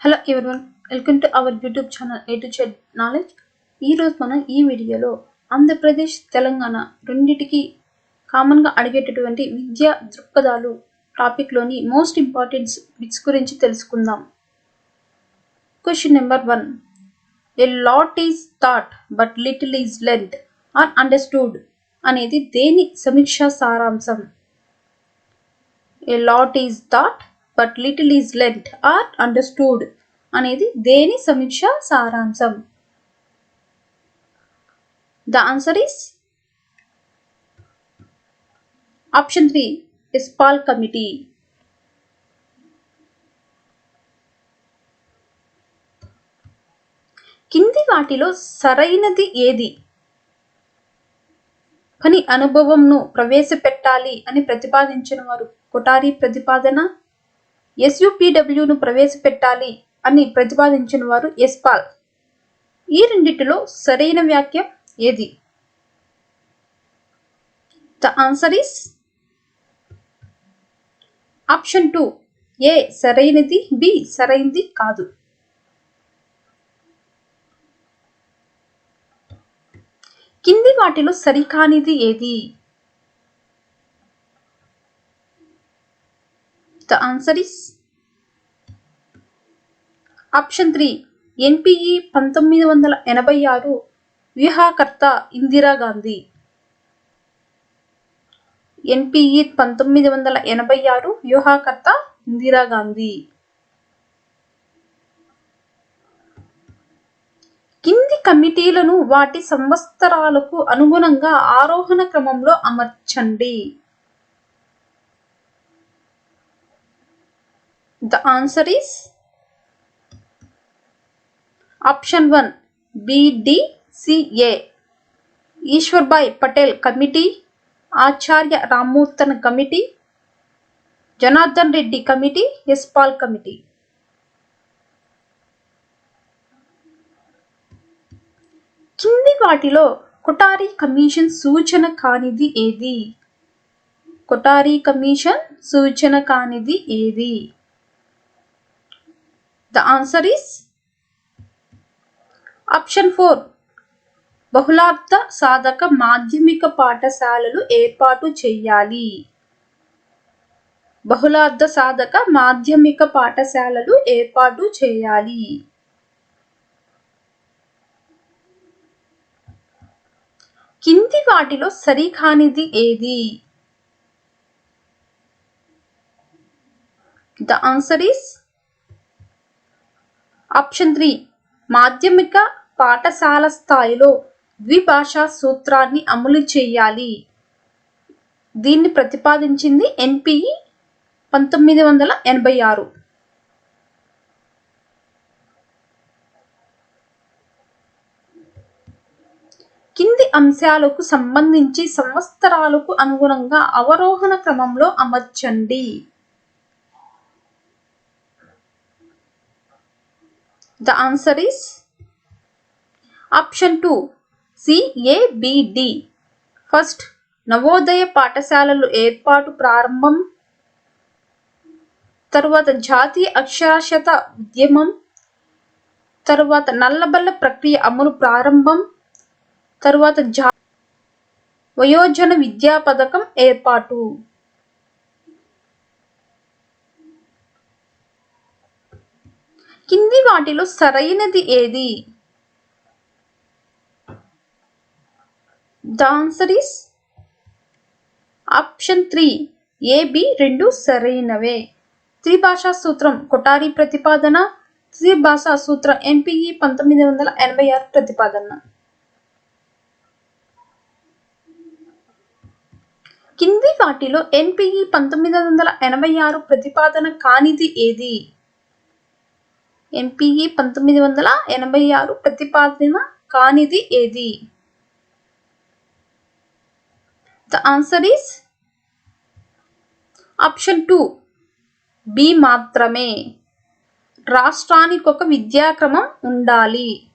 Hello everyone welcome to our YouTube channel A to Z knowledge ఈరోజు మనం ఈ వీడియోలో ఆంధ్రప్రదేశ్ తెలంగాణ రెండిటికి కామన్గా అడిగేటటువంటి విద్యా దృక్పథాలు టాపిక్లోని మోస్ట్ ఇంపార్టెంట్ బిట్స్ గురించి తెలుసుకుందాం. Question number one a lot is taught but little is learnt or understood అనేది దేని సమీక్ష సారాంశం? A lot is taught but little is learnt or understood అనేది దేని సమీక్ష సారాంశం? The answer is option three Yashpal committee కింది వాటిలో సరైనది ఏది? పని అనుభవంను ప్రవేశపెట్టాలి అని ప్రతిపాదించిన వారు కొటారి ప్రతిపాదన? ఎస్యుపిడబ్ల్యూను ప్రవేశపెట్టాలి అని ప్రతిపాదించిన వారు ఎస్పాల్ ఈ రెండింటిలో సరైన వాక్యం ఏది? The answer is option two A సరైనది బి సరైనది కాదు. కింది వాటిలో సరికానిది ఏది? The answer is? Option three NPE పంతొమ్మిది వందల ఎనభై ఆరు. వ్యూహకర్త ఇందిరాగాంధీ ఎన్పిఈ పంతొమ్మిది వందల ఎనభై ఆరు. వ్యూహకర్త ఇందిరాగాంధీ కింది కమిటీలను వాటి సంవత్సరాలకు అనుగుణంగా ఆరోహణ క్రమంలో అమర్చండి. The answer is option one BDCA Ishwarbhai Patel committee Acharya Rammurthy committee Janardhan Reddy committee Yashpal committee కింది వాటిలో కొటారి కమిషన్ సూచన కానిది ఏది? కొటారి కమిషన్ సూచన కానిది ఏది? The answer is option four బహుళార్థ సాధక మాధ్యమిక పాఠశాలలు ఏర్పాటు చేయాలి. బహుళార్థ సాధక మాధ్యమిక పాఠశాలలు ఏర్పాటు చేయాలి. కింది వాటిలో సరికానిది ఏది? The answer is option three మాధ్యమిక పాఠశాల స్థాయిలో ద్విభాషా సూత్రాన్ని అమలు చేయాలి. దీన్ని ప్రతిపాదించింది ఎన్పిఈ పంతొమ్మిది వందల ఎనభై ఆరు. కింది అంశాలకు సంబంధించి సంవత్సరాలకు అనుగుణంగా అవరోహణ క్రమంలో అమర్చండి. The answer is option two CABD first Navodaya పాఠశాలలు ఏర్పాటు ప్రారంభం. తరువాత జాతీయ అక్షరాస్యత ఉద్యమం. తరువాత నల్లబల్ల ప్రక్రియ అమలు ప్రారంభం. తరువాత జా వయోజన విద్యా పథకం ఏర్పాటు. కింది వాటిలో సరైనది ఏది? The answer option three AB రెండు సరైనవే. త్రిభాషా సూత్రం కొటారి ప్రతిపాదన. త్రిభాషా సూత్రం ఎంపీఈ పంతొమ్మిది వందల ఎనభై ఆరు ప్రతిపాదన. కింది వాటిలో ఎన్పిఈ పంతొమ్మిది వందల ఎనభై ఆరు ప్రతిపాదన కానిది ఏది? ఎంపీఈ పంతొమ్మిది వందల ఎనభై ఆరు ప్రతిపాదన కానిది ఏది? The answer is option two B మాత్రమే. రాష్ట్రానికి ఒక విద్యాక్రమం ఉండాలి.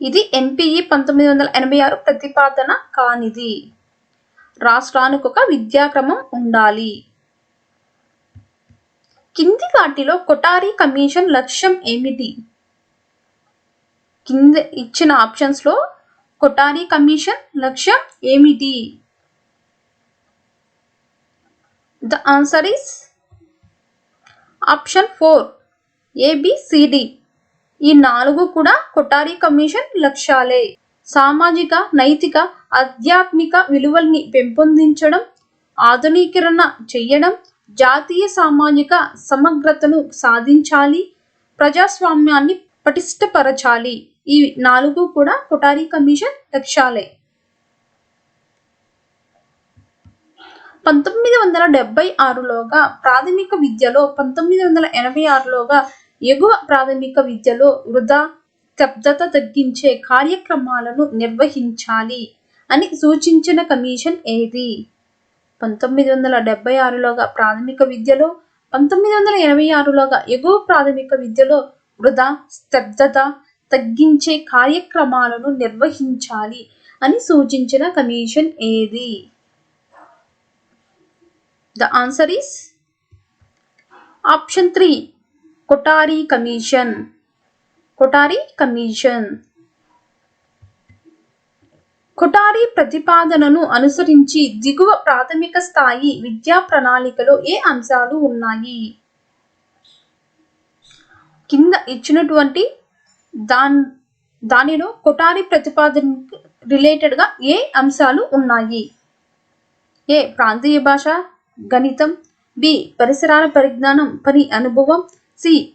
ఇది ఎన్పిఈ పంతొమ్మిది వందల ఎనభై ఆరు ప్రతిపాదన కానిది. రాష్ట్రానికి ఒక విద్యాక్రమం ఉండాలి. కింది వాటిలో కొటారి కమిషన్ లక్ష్యం ఏమిటి? కింద ఇచ్చిన ఆప్షన్స్లో కొటారి కమిషన్ లక్ష్యం ఏమిటి? The answer is option four ABCD ఈ నాలుగు కూడా కొటారి కమిషన్ లక్ష్యాలే. సామాజిక నైతిక ఆధ్యాత్మిక విలువల్ని పెంపొందించడం ఆధునీకరణ చేయడం జాతీయ సామాజిక సమగ్రతను సాధించాలి ప్రజాస్వామ్యాన్ని పటిష్టపరచాలి. ఈ నాలుగు కూడా కొటారి కమిషన్ లక్ష్యాలే. పంతొమ్మిది వందల డెబ్బై ఆరులోగా ప్రాథమిక విద్యలో పంతొమ్మిది వందల ఎనభై ఆరులోగా ఎగువ ప్రాథమిక విద్యలో వృధా స్తబ్దత తగ్గించే కార్యక్రమాలను నిర్వహించాలి అని సూచించిన కమిషన్ ఏది? పంతొమ్మిది వందల డెబ్బై ఆరులోగా ప్రాథమిక విద్యలో పంతొమ్మిది వందల ఎనభై ఆరులోగా ఎగువ ప్రాథమిక విద్యలో వృధా స్తబ్దత తగ్గించే కార్యక్రమాలను నిర్వహించాలి అని సూచించిన కమిషన్ ఏది? The answer is option three Kothari commission Kothari commission Kothari ప్రతిపాదనను అనుసరించి దిగువ ప్రాథమిక స్థాయి విద్యా ప్రణాళికలో ఏ అంశాలు ఉన్నాయి? కింద ఇచ్చినటువంటి దాన్ దానిలో కొటారి ప్రతిపాదన రిలేటెడ్గా ఏ అంశాలు ఉన్నాయి? ఏ. ప్రాంతీయ భాష గణితం బి. పరిసరాల పరిజ్ఞానం పని అనుభవం సి.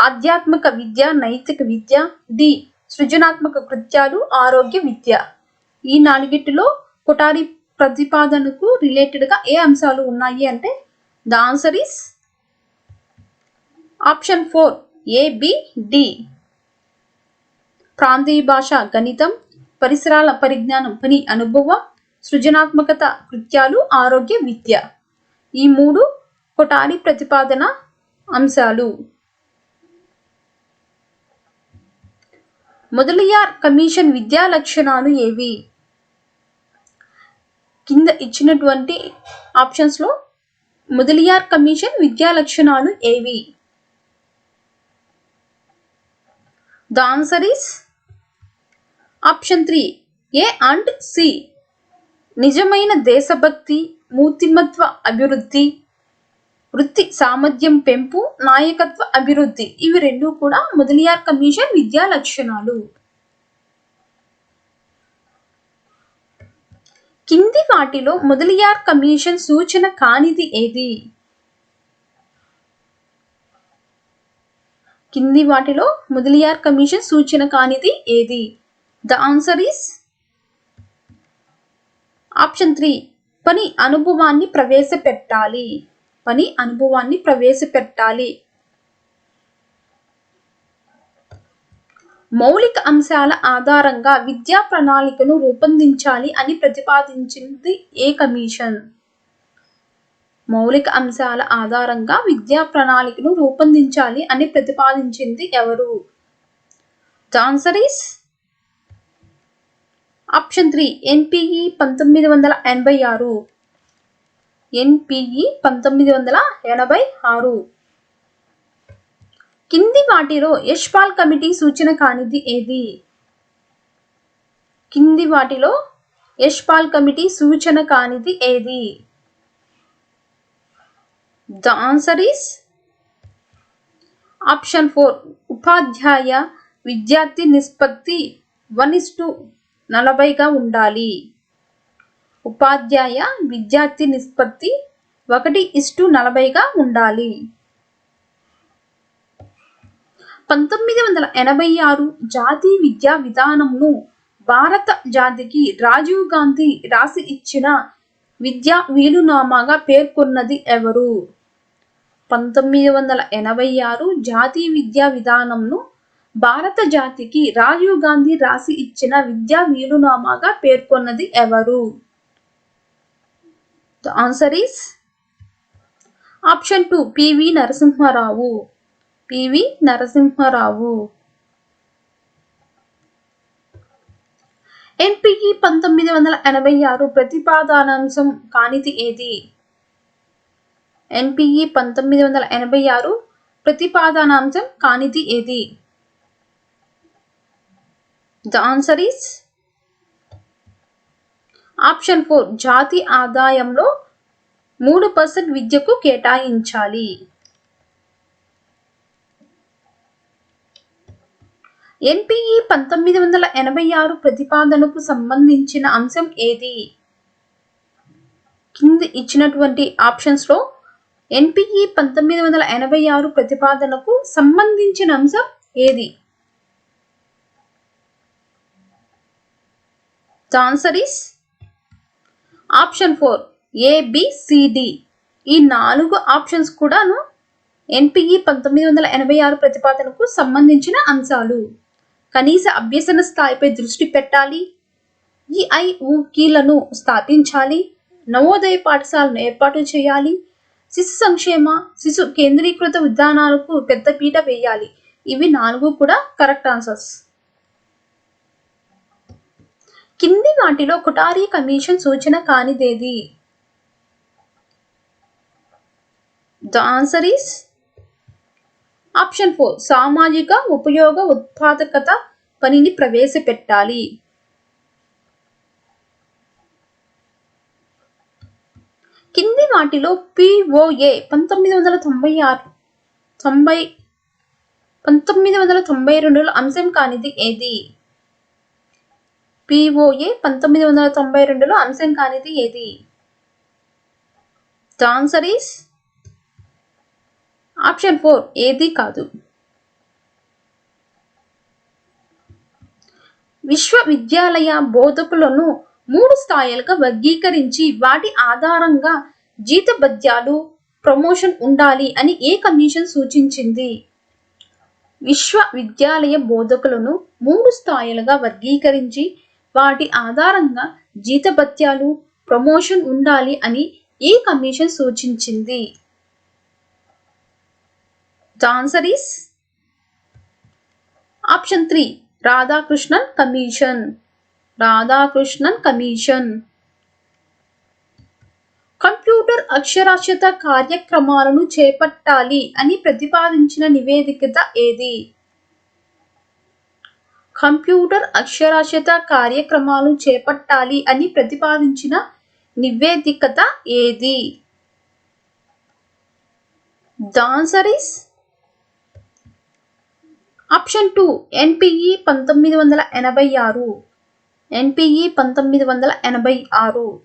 ఆధ్యాత్మిక విద్య నైతిక విద్య డి. సృజనాత్మక కృత్యాలు ఆరోగ్య విద్య. ఈ నాలుగిటిలో కొటారి ప్రతిపాదనకు రిలేటెడ్గా ఏ అంశాలు ఉన్నాయి అంటే the answer is option four ABD ప్రాంతీయ భాష గణితం పరిసరాల పరిజ్ఞానం పని అనుభవం సృజనాత్మకత కృత్యాలు ఆరోగ్య విద్య. ఈ మూడు కొటారి ప్రతిపాదన అంశాలు. మొదలయ్యార్ కమిషన్ విద్యా లక్షణాలు ఏవి? కింద ఇచ్చినటువంటి ఆప్షన్స్లో మొదలియార్ కమిషన్ విద్యా లక్షణాలు ఏవి? The answer is option three A and C. నిజమైన దేశభక్తి మూర్తిమత్వ అభివృద్ధి వృత్తి సామర్థ్యం పెంపు నాయకత్వ అభివృద్ధి. ఇవి రెండు కూడా మొదలియార్ కమిషన్ విద్యా లక్షణాలు. కింది వాటిలో మొదలియార్ కమిషన్ సూచన కానిది ఏది? కింది వాటిలో మొదలియార్ కమిషన్ సూచన కానిది ఏది? The answer is option three పని అనుభవాన్ని ప్రవేశపెట్టాలి. పని అనుభవాన్ని ప్రవేశపెట్టాలి. మౌలిక అంశాల ఆధారంగా విద్యా ప్రణాళికను రూపొందించాలి అని ప్రతిపాదించింది ఏ కమిషన్? మౌలిక అంశాల ఆధారంగా విద్యా ప్రణాళికను రూపొందించాలి అని ప్రతిపాదించింది ఎవరు? జాన్సరీస్? Answer is option three NPE పంతొమ్మిది వందల ఎనభై ఆరు. ఎన్పిఈ పంతొమ్మిది వందల ఎనభై ఆరు. కింది వాటిలో యశ్పాల్ కమిటీ సూచన కానిది ఏది? కింది వాటిలో యశ్పాల్ కమిటీ సూచన కానిది ఏది? The answer is option four ఉపాధ్యాయ విద్యార్థి నిష్పత్తి వన్ ఇస్ టు నలభైగా ఉండాలి. ఉపాధ్యాయ విద్యార్థి నిష్పత్తి ఒకటి ఇస్టు నలభైగా ఉండాలి. పంతొమ్మిది వందల ఎనభై ఆరు జాతీయ విద్యా విధానంను భారత జాతికి రాజీవ్ గాంధీ రాసి ఇచ్చిన విద్యా వీలునామాగా పేర్కొన్నది ఎవరు? పంతొమ్మిది వందల ఎనభై ఆరు జాతీయ విద్యా విధానంను భారత జాతికి రాజీవ్ గాంధీ రాసి ఇచ్చిన విద్యా వీలునామాగా పేర్కొన్నది ఎవరు? The answer is option two PV Narasimha Rao. PV Narasimha Rao. NPE పంతొమ్మిది వందల ఎనభై ఆరు ప్రతిపాదనాంశం కానిది ఏది? ఎన్పిఈ పంతొమ్మిది వందల ఎనభై ఆరు ప్రతిపాదనాంశం కానిది ఏది? The answer is option four జాతి ఆదాయంలో మూడు పర్సెంట్ విద్యకు కేటాయించాలి. ఎన్పిఈ పంతొమ్మిది వందల ఎనభై ఆరు ప్రతిపాదనకు సంబంధించిన అంశం ఏది? కింది ఇచ్చినటువంటి ఆప్షన్స్లో ఎన్పిఈ పంతొమ్మిది వందల ఎనభై ఆరు ప్రతిపాదనకు సంబంధించిన అంశం ఏది? The answer is option four A B C D ఈ నాలుగు ఆప్షన్స్ కూడాను ఎన్పిఈ పంతొమ్మిది వందల ఎనభై ఆరు ప్రతిపాదనకు సంబంధించిన అంశాలు. కనీస అభ్యసన స్థాయిపై దృష్టి పెట్టాలి. ఈఐఊకీలను స్థాపించాలి. నవోదయ పాఠశాలను ఏర్పాటు చేయాలి. శిశు సంక్షేమ శిశు కేంద్రీకృత విధానాలకు పెద్దపీట వేయాలి. ఇవి నాలుగు కూడా కరెక్ట్ ఆన్సర్స్. కింది వాటిలో కుటారీ కమిషన్ సూచన కానిదేది? The answer is option four సామాజిక ఉపయోగ ఉత్పాదకత పనిని ప్రవేశపెట్టాలి. కింది వాటిలో పిఓఏ పంతొమ్మిది వందల తొంభై ఆరు తొంభై పంతొమ్మిది వందల తొంభై రెండులో అంశం కానిది ఏది? పిఓఏ పంతొమ్మిది వందల తొంభై రెండులో అంశం కానిది ఏది? ద ఈస్ ఆప్షన్ ఫోర్ ఏది కాదు. విశ్వవిద్యాలయ బోధకులను మూడు స్థాయిలుగా వర్గీకరించి వాటి ఆధారంగా జీతభత్యాలు ప్రమోషన్ ఉండాలి అని ఏ కమిషన్ సూచించింది? విశ్వవిద్యాలయ బోధకులను మూడు స్థాయిలుగా వర్గీకరించి వాటి ఆధారంగా జీతభత్యాలు ప్రమోషన్ ఉండాలి అని ఏ కమిషన్ సూచించింది? The answer is option three Radhakrishnan commission Radhakrishnan commission computer అక్షరాస్యత కార్యక్రమాలను చేపట్టాలి అని ప్రతిపాదించిన నివేదికత ఏది కంప్యూటర్ అక్షరాస్యత కార్యక్రమాలు చేపట్టాలి అని ప్రతిపాదించిన నివేదికత ఏది the answer option two NPE పంతొమ్మిది వందల ఎనభై ఆరు. ఎన్పిఈ పంతొమ్మిది వందల ఎనభై ఆరు.